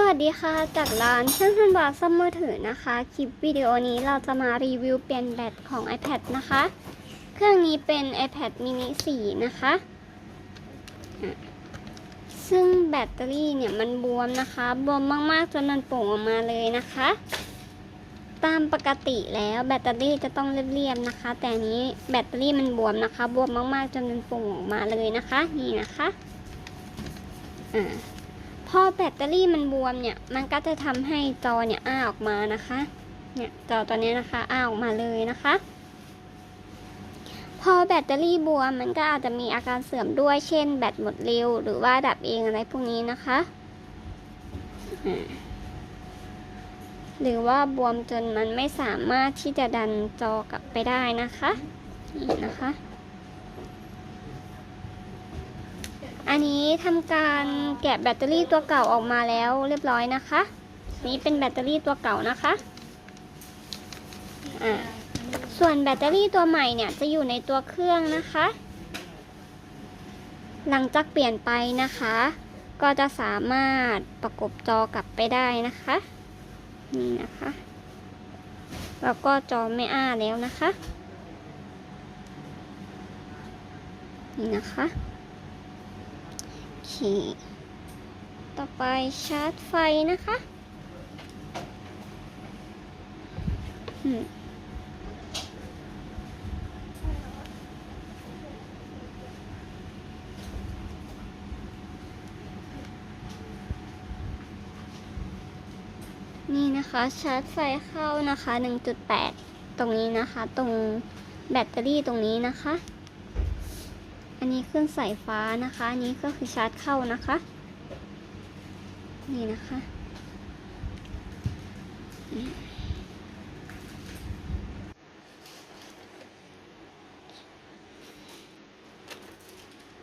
สวัสดีค่ะ จากร้านช่างทันบาซ่อมมือถือนะคะ คลิปวิดีโอนี้เราจะมารีวิวเปลี่ยนแบตของ iPad นะคะ เครื่องนี้เป็น iPad mini 4 นะคะ ซึ่งแบตเตอรี่เนี่ยมันบวมนะคะ บวมมากๆ จนมันโป่งออกมาเลยนะคะ ตามปกติแล้วแบตเตอรี่จะต้องเรียบๆนะคะ แต่นนี้แบตเตอรี่มันบวมนะคะ บวมมากๆ จนมันโป่งออกมาเลยนะคะ นี่นะคะ อ่า พอแบตเตอรี่มันบวมเนี่ย มันก็จะทำให้จอเนี่ยอ้าออกมานะคะ เนี่ยจอตัวนี้นะคะอ้าออกมาเลยนะคะ พอแบตเตอรี่บวมมันก็อาจจะมีอาการเสื่อมด้วย เช่น แบตหมดเร็ว หรือว่าดับเองอะไรพวกนี้นะคะ หรือว่าบวมจนมันไม่สามารถที่จะดันจอกลับไปได้นะคะ นี่นะคะ อันนี้ทำการแกะแบตเตอรี่ตัวเก่าออกมาแล้วเรียบร้อยนะคะ นี่เป็นแบตเตอรี่ตัวเก่านะคะอ่าส่วนแบตเตอรี่ตัวใหม่เนี่ยจะอยู่ในตัวเครื่องนะคะ หลังจากเปลี่ยนไปนะคะ ก็จะสามารถประกบจอกลับไปได้นะคะนี่นะคะแล้วก็จอไม่อ้าแล้วนะคะ นี่นะคะ โอเคต่อไปชาร์จไฟนะคะนี่นะคะชาร์จไฟเข้านะคะ 1.8 ตรงนี้นะคะ ตรงแบตเตอรี่ตรงนี้นะคะ อันนี้เครื่องสายฟ้านะคะ อันนี้ก็คือชาร์จเข้านะคะ นี่นะคะ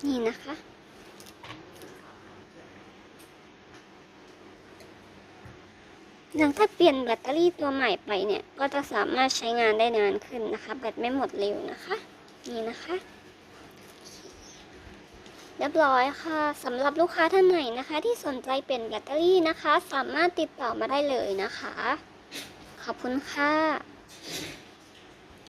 นี่นะคะ หลังจากเปลี่ยนแบตเตอรี่ตัวใหม่ไปเนี่ย ก็จะสามารถใช้งานได้นานขึ้นนะคะ แบตไม่หมดเร็วนะคะ นี่นะคะ เรียบร้อยค่ะสำหรับลูกค้าท่านไหนนะคะ ที่สนใจเปลี่ยนแบตเตอรี่นะคะ สามารถติดต่อมาได้เลยนะคะ ขอบคุณค่ะ